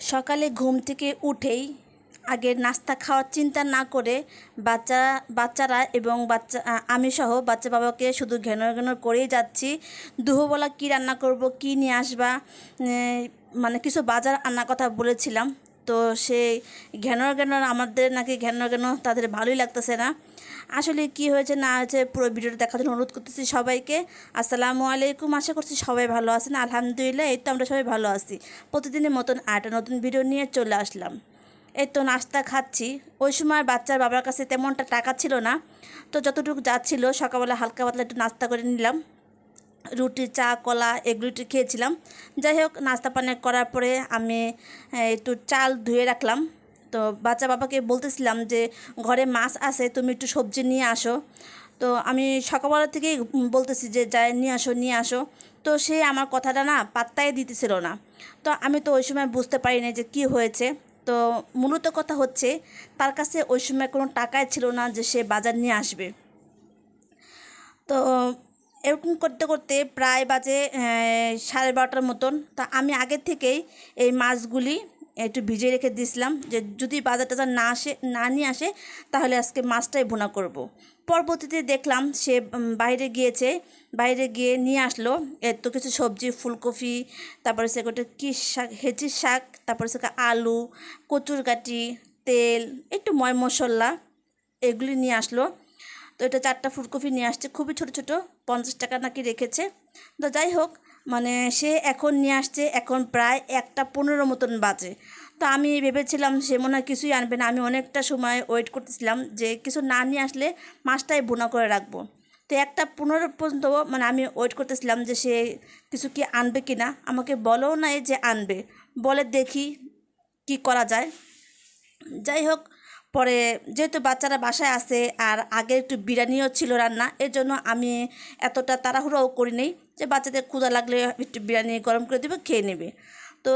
সকালে ঘুম থেকে উঠেই আগে নাস্তা খাওয়ার চিন্তা না করে বাচ্চা, বাচ্চারা এবং বাচ্চা আমি সহ বাচ্চা বাবাকে শুধু ঘেন ঘেন করেই যাচ্ছি। দুপুরবেলা কী রান্না করব, কী নিয়ে আসবা মানে কিছু বাজার আনার কথা বলেছিলাম। তো সেই ঘেনর ঘেনর আমাদের নাকি ঘেনর ঘেনর তাদের ভালোই লাগতেছে না। আসলে কি হয়েছে না হয়েছে পুরো ভিডিওটা দেখার জন্য অনুরোধ করতেছি সবাইকে। আসসালামু আলাইকুম, আশা করছি সবাই ভালো আছেন। আলহামদুলিল্লাহ, এই তো আমরা সবাই ভালো আছি। প্রতিদিনের মতন আরেকটা নতুন ভিডিও নিয়ে চলে আসলাম। এই তো নাস্তা খাচ্ছি। ওই সময় বাচ্চার বাবার কাছে তেমনটা টাকা ছিল না। তো যতটুকু যাচ্ছিল সকালবেলা হালকা পাতলা একটু নাস্তা করে নিলাম। রুটি, চা, কলা এগুলো একটু খেয়েছিলাম। যাই হোক, নাস্তা পানি করার পরে আমি একটু চাল ধুয়ে রাখলাম। তো বাচ্চা বাবাকে বলতেছিলাম যে, ঘরে মাছ আছে, তুমি একটু সবজি নিয়ে আসো। তো আমি সকালবেলা থেকেই বলতেছি যে, যাই, নিয়ে আসো নিয়ে আসো। তো সে আমার কথাটা না পাত্তাই দিতেছিল না। তো আমি তো ওই সময় বুঝতে পারি পারিনি যে কি হয়েছে। তো মূলত কথা হচ্ছে, তার কাছে ওই সময় কোনো টাকাই ছিল না যে সে বাজার নিয়ে আসবে। তো এরকম করতে করতে প্রায় বাজে সাড়ে বারোটার মতন। তা আমি আগের থেকেই এই মাছগুলি একটু ভিজিয়ে রেখে দিয়েছিলাম যে যদি বাজার টাজার না আসে, না নিয়ে আসে, তাহলে আজকে মাছটাই ভুনা করব। পরবর্তীতে দেখলাম সে বাইরে গিয়েছে, বাইরে গিয়ে নিয়ে আসলো। এত কিছু সবজি, ফুলকপি, তারপরে সে গোটে কী শাক হেঁচির শাক, তারপরে সে আলু কচুর কাটি তেল, একটু ময় মশলা, এগুলি নিয়ে আসলো। তো এটা চারটা ফুলকপি নিয়ে আসছে, খুবই ছোট ছোট, পঞ্চাশ টাকা নাকি রেখেছে। তো যাই হোক মানে সে এখন নিয়ে আসছে এখন প্রায় একটা পনেরো মতন বাজে। তো আমি ভেবেছিলাম সে মনে হয় কিছুই আনবে না, আমি অনেকটা সময় ওয়েট করতেছিলাম যে কিছু না নিয়ে আসলে মাছটাই বোনা করে রাখব। তো একটা পনেরো পর্যন্ত মানে আমি ওয়েট করতেছিলাম যে সে কিছু কি আনবে কি না আমাকে বলেও নাই যে আনবে, বলে দেখি কি করা যায়। যাই হোক পরে যেহেতু বাচ্চারা বাসায় আছে আর আগে একটু বিরিয়ানিও ছিল রান্না এর জন্য আমি এতটা তাড়াহুড়োও করি নেই যে বাচ্চাদের ক্ষুধা লাগলে একটু বিরিয়ানি গরম করে দেবে, খেয়ে নেবে। তো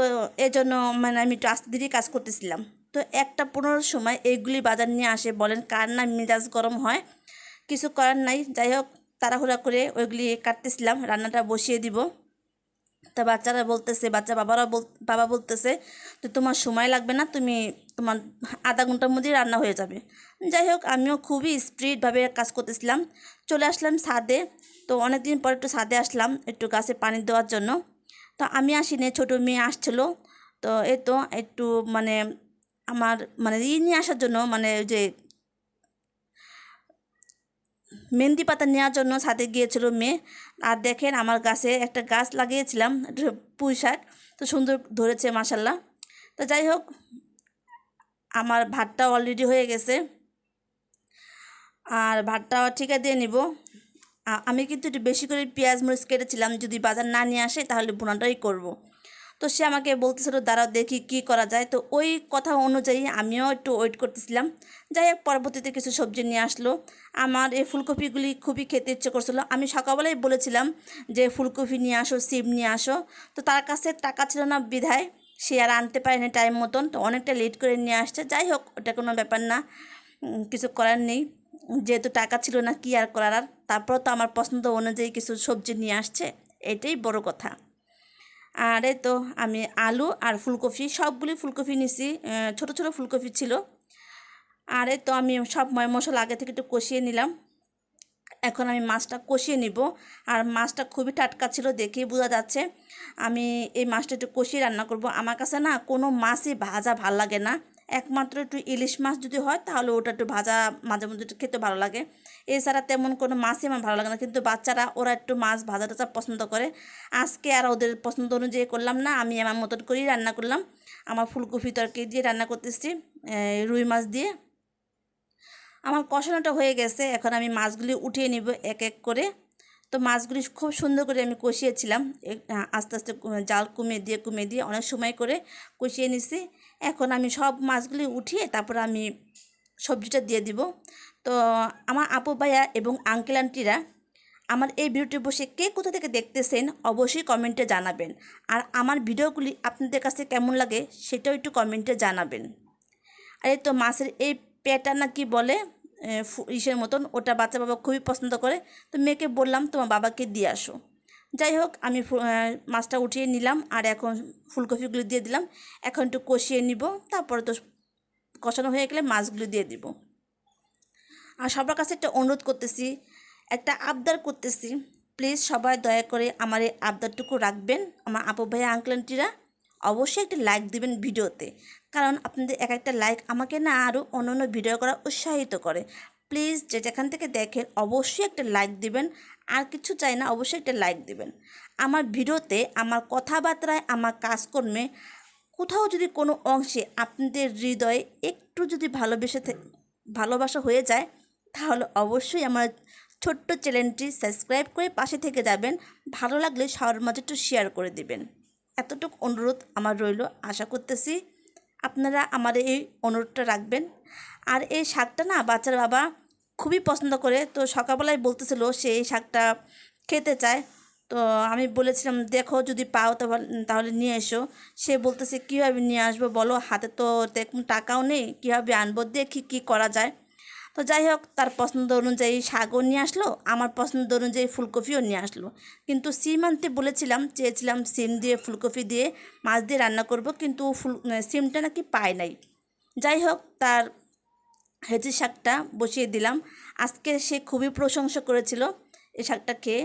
এই জন্য মানে আমি একটু আস্তে ধীরে কাজ করতেছিলাম। তো একটা পনেরোর সময় এইগুলি বাজার নিয়ে আসে, বলেন কার না মেজাজ গরম হয়, কিছু করার নাই। যাই হোক, তাড়াহুড়া করে ওইগুলি কাটতেছিলাম, রান্নাটা বসিয়ে দিব। তা বাচ্চারা বলতেছে, বাচ্চা বাবারা বাবা বলতেছে যে তোমার সময় লাগবে না, তুমি তোমার আধা ঘণ্টার মধ্যেই রান্না হয়ে যাবে। যাই হোক, আমিও খুবই স্পিডভাবে কাজ করতেছিলাম। চলে আসলাম ছাদে, তো অনেক দিন পর একটু ছাদে আসলাম, একটু গাছে পানি দেওয়ার জন্য। তো আমি আসিনি, ছোটো মেয়ে আসছিল। তো এ তো একটু মানে আমার মানে ই নিয়ে আসার জন্য মানে যে মেহেন্দি পাতা নেওয়ার জন্য সাথে গিয়েছিল মেয়ে। আর দেখেন আমার গাছে একটা গাছ লাগিয়েছিলাম পুঁই শাক। তো সুন্দর ধরেছে মাসাল্লাহ তো যাই হোক, আমার ভাতটা অলরেডি হয়ে গেছে। আর ভাতটা ঠিকা দিয়ে নিব। আমি কিন্তু একটু বেশি করে পেঁয়াজ মরিচ কেটেছিলাম, যদি বাজার না নিয়ে আসে তাহলে বোনাটাই করব। তো সে আমাকে বলতেছিল, দাঁড়াও দেখি কি করা যায়। তো ওই কথা অনুযায়ী আমিও একটু ওয়েট করতেছিলাম। যাই হোক, পরবর্তীতে কিছু সবজি নিয়ে আসলো। আমার এই ফুলকপিগুলি খুবই খেতে ইচ্ছে করছিল। আমি সকালবেলায় বলেছিলাম যে, ফুলকপি নিয়ে আসো, সিম নিয়ে আসো। তো তার কাছে টাকা ছিল না বিধায় সে আর আনতে পারেনি টাইম মতন। তো অনেকটা লেট করে নিয়ে আসছে। যাই হোক, ওটা কোনো ব্যাপার না। কিছু করার নেই। যেহেতু টাকা ছিল না, কি আর করার? আর তারপর তো আমার পছন্দ অনুযায়ী কিছু সবজি নিয়ে আসছে। এটাই বড় কথা। আর এই তো আমি আলু আর ফুলকপি সবগুলি ফুলকপি নিছি ছোট ছোট ফুলকপি ছিল। আর এই তো আমি সব ময় মশলা আগে থেকে একটু কষিয়ে নিলাম। এখন আমি মাছটা কষিয়ে নিব। আর মাছটা খুবই টাটকা ছিল দেখেই বোঝা যাচ্ছে। আমি এই মাছটা একটু কষিয়ে রান্না করব। আমার কাছে না কোনো মাছই ভাজা ভালো লাগে না। একমাত্র একটু ইলিশ মাছ যদি হয়, তাহলে ওটা একটু ভাজা, মাঝে মধ্যে একটু খেতে ভালো লাগে। এছাড়া তেমন কোনো মাছই আমার ভালো লাগে না, কিন্তু বাচ্চারা, ওরা একটু মাছ ভাজা টাজা পছন্দ করে। আজকে আর ওদের পছন্দ অনুযায়ী করলাম না, আমি আমার মতন করেই রান্না করলাম। আমার ফুলকপি তরকারি দিয়ে রান্না করতেছি রুই মাছ দিয়ে। আমার কষানোটা হয়ে গেছে, এখন আমি মাছগুলি উঠিয়ে নিব এক এক করে। তো মাছগুলি খুব সুন্দর করে আমি কষিয়েছিলাম আস্তে আস্তে জাল কমিয়ে দিয়ে কমিয়ে দিয়ে অনেক সময় করে কষিয়ে নিছি। এখন আমি সব মাছগুলি উঠিয়ে তারপর আমি সবজিটা দিয়ে দিব। তো আমার আপু ভাইয়া এবং আঙ্কেল আন্টিরা আমার এই ভিডিওটি বসে কে কোথা থেকে দেখতেছেন অবশ্যই কমেন্টে জানাবেন। আর আমার ভিডিওগুলি আপনাদের কাছে কেমন লাগে সেটাও একটু কমেন্টে জানাবেন। আর তো মাছের এই পেটা না কি বলে ইসের মতন, ওটা বাচ্চা বাবা খুবই পছন্দ করে। তো মেয়েকে বললাম তোমার বাবাকে দিয়ে আসো। যাই হোক আমি মাছটা উঠিয়ে নিলাম আর এখন ফুলকপিগুলো দিয়ে দিলাম। এখন একটু কষিয়ে নিব, তারপরে তো কষানো হয়ে গেলে মাছগুলো দিয়ে দিব। আর সবার কাছে একটা অনুরোধ করতেছি, একটা আবদার করতেছি, প্লিজ সবাই দয়া করে আমার এই আবদারটুকু রাখবেন। আমার আপু ভাইয়া আঙ্কেল আন্টিরা অবশ্যই একটা লাইক দিবেন ভিডিওতে। কারণ আপনাদের এক একটা লাইক আমাকে না আরও অন্য অন্য ভিডিও করা উৎসাহিত করে। প্লিজ যে যেখান থেকে দেখেন, অবশ্যই একটা লাইক দিবেন। আর কিছু চাই না, অবশ্যই একটা লাইক দেবেন। আমার ভিডিওতে, আমার কথাবার্তায়, আমার কাজকর্মে কোথাও যদি কোনো অংশে আপনাদের হৃদয়ে একটু যদি ভালোবেসে ভালোবাসা হয়ে যায়, তাহলে অবশ্যই আমার ছোট্ট চ্যানেলটি সাবস্ক্রাইব করে পাশে থেকে যাবেন। ভালো লাগলে সবার মাঝে একটু শেয়ার করে দিবেন। এতটুকু অনুরোধ আমার রইল। আশা করতেছি আপনারা আমার এই অনুরোধটা রাখবেন। আর এই শাকটা না, বাচ্চার বাবা খুবই পছন্দ করে। তো সকালবেলায় বলতেছিল সে এই শাকটা খেতে চায়। তো আমি বলেছিলাম, দেখো, যদি পাও তাহলে নিয়ে এসো। সে বলতেছে, কীভাবে নিয়ে আসব বলো? হাতে তো তেমন টাকাও নেই। কীভাবে আনব? দেখি কী করা যায়। তো যাই হোক, তার পছন্দ অনুযায়ী শাকও নিয়ে আসলো, আমার পছন্দ অনুযায়ী ফুলকপিও নিয়ে আসলো। কিন্তু সিম আনতে বলেছিলাম, চেয়েছিলাম সিম দিয়ে, ফুলকপি দিয়ে মাছ দিয়ে রান্না করব, কিন্তু ফুল, সিমটা নাকি পায় নাই। যাই হোক, তার হেঁচি শাকটা বসিয়ে দিলাম। আজকে সে খুবই প্রশংসা করেছিল এই শাকটা খেয়ে।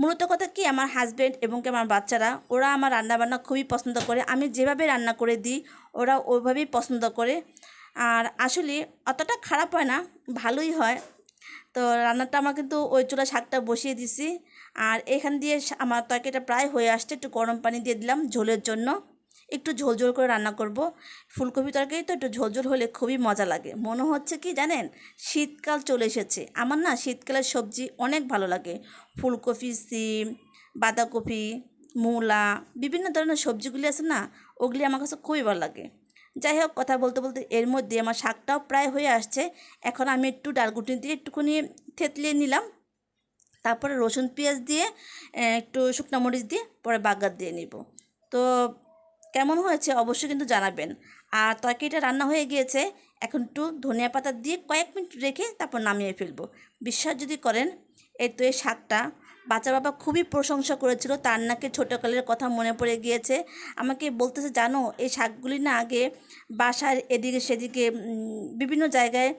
মূলত কথা কি, আমার হাজব্যান্ড এবং কি আমার বাচ্চারা, ওরা আমার রান্নাবান্না খুবই পছন্দ করে। আমি যেভাবে রান্না করে দিই, ওরা ওইভাবেই পছন্দ করে। আর আসলে অতটা খারাপ হয় না, ভালোই হয়। তো রান্নাটা আমার কিন্তু ওই চুলা শাকটা বসিয়ে দিছি। আর এখান দিয়ে আমার তরকারিটা প্রায় হয়ে আসছে, একটু গরম পানি দিয়ে দিলাম ঝোলের জন্য। একটু ঝোল ঝোল করে রান্না করব। ফুলকপি তরকারি তো একটু ঝোল ঝোল হলে খুবই মজা লাগে। মনে হচ্ছে কি জানেন? শীতকাল চলে এসেছে। আমার না শীতকালের সবজি অনেক ভালো লাগে। ফুলকপি, সিম, বাঁধাকপি, মূলা, বিভিন্ন ধরনের সবজিগুলি আছে না, ওগুলি আমার কাছে খুবই ভালো লাগে। যাই হোক, কথা বলতে বলতে এর মধ্যে আমার শাকটাও প্রায় হয়ে আসছে। এখন আমি একটু ডালগুটি দিয়ে একটুখানি থেতলিয়ে নিলাম। তারপরে রসুন পেঁয়াজ দিয়ে একটু শুকনো মরিচ দিয়ে, পরে বাগার দিয়ে নিব। তো কেমন হয়েছে অবশ্যই কিন্তু জানাবেন। আর তরকারিটা রান্না হয়ে গিয়েছে, এখন একটু ধনিয়া পাতা দিয়ে কয়েক মিনিট রেখে তারপর নামিয়ে ফেলব। বিশ্বাস যদি করেন, এই তো এই শাকটা। বাচ্চা বাবা খুবই প্রশংসা করেছিল, তার নাকি ছোটোকালের কথা মনে পড়ে গিয়েছে। আমাকে বলতেছে, জানো, এই শাকগুলি না আগে বাসার এদিকে সেদিকে বিভিন্ন জায়গায়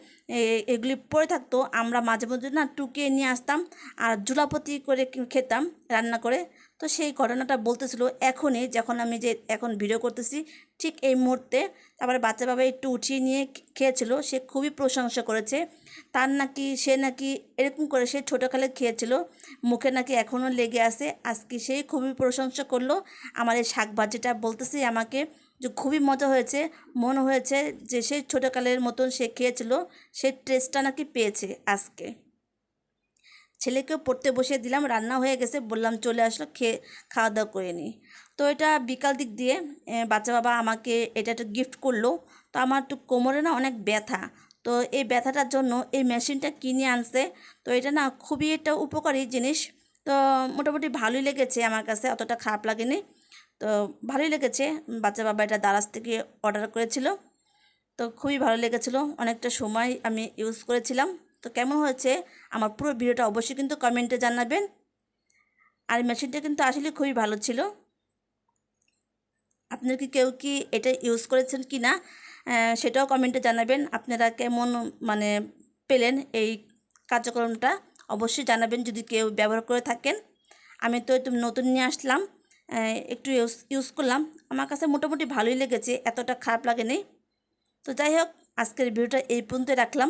এগুলি পড়ে থাকতো। আমরা মাঝে মধ্যে না টুকিয়ে নিয়ে আসতাম আর জুলাপতি করে খেতাম রান্না করে। তো সেই ঘটনাটা বলতেছিল এখনই যখন আমি যে এখন ভিডিও করতেছি, ঠিক এই মুহূর্তে। তারপরে বাচ্চা বাবা একটু উঠিয়ে নিয়ে খেয়েছিল, সে খুবই প্রশংসা করেছে। তার নাকি, সে নাকি এরকম করে সে ছোটোকালে খেয়েছিল, মুখে নাকি এখনও লেগে আছে। আজকে সেই খুবই প্রশংসা করল। আমার এই শাক ভাজিটা বলতেছি আমাকে যে খুবই মজা হয়েছে, মনে হয়েছে যে সেই ছোটোকালের মতন সে খেয়েছিল, সে টেস্টটা নাকি পেয়েছে আজকে। ছেলেকেও পড়তে বসিয়ে দিলাম, রান্না হয়ে গেছে, বললাম চলে আসলো, খেয়ে খাওয়া দাওয়া করে নিই। তো এটা বিকাল দিক দিয়ে বাচ্চা বাবা আমাকে এটা একটা গিফট করল। তো আমার একটু কোমরে না অনেক ব্যথা। তো এই ব্যথাটার জন্য এই মেশিনটা কিনে আনছে। তো এটা না খুবই একটা উপকারী জিনিস। তো মোটামুটি ভালোই লেগেছে আমার কাছে, অতটা খারাপ লাগেনি। তো ভালোই লেগেছে, বাচ্চা বাবা এটা দারাজ থেকে অর্ডার করেছিল। তো খুবই ভালো লেগেছিলো, অনেকটা সময় আমি ইউজ করেছিলাম। তো কেমন হয়েছে? আমার পুরো ভিডিওটা অবশ্যই কিন্তু কমেন্টে জানাবেন। আর মেশিনটা কিন্তু আসলে খুবই ভালো ছিল। আপনার কি কেউ কি এটা ইউজ করেছেন কি না সেটাও কমেন্টে জানাবেন। আপনারা কেমন মানে পেলেন এই কার্যক্রমটা, অবশ্যই জানাবেন যদি কেউ ব্যবহার করে থাকেন। আমি তো একটু নতুন নিয়ে আসলাম একটু ইউজ ইউজ করলাম। আমার কাছে মোটামুটি ভালোই লেগেছে, এতটা খারাপ লাগেনি। তো যাই হোক, আজকের ভিডিওটা এই পর্যন্ত রাখলাম।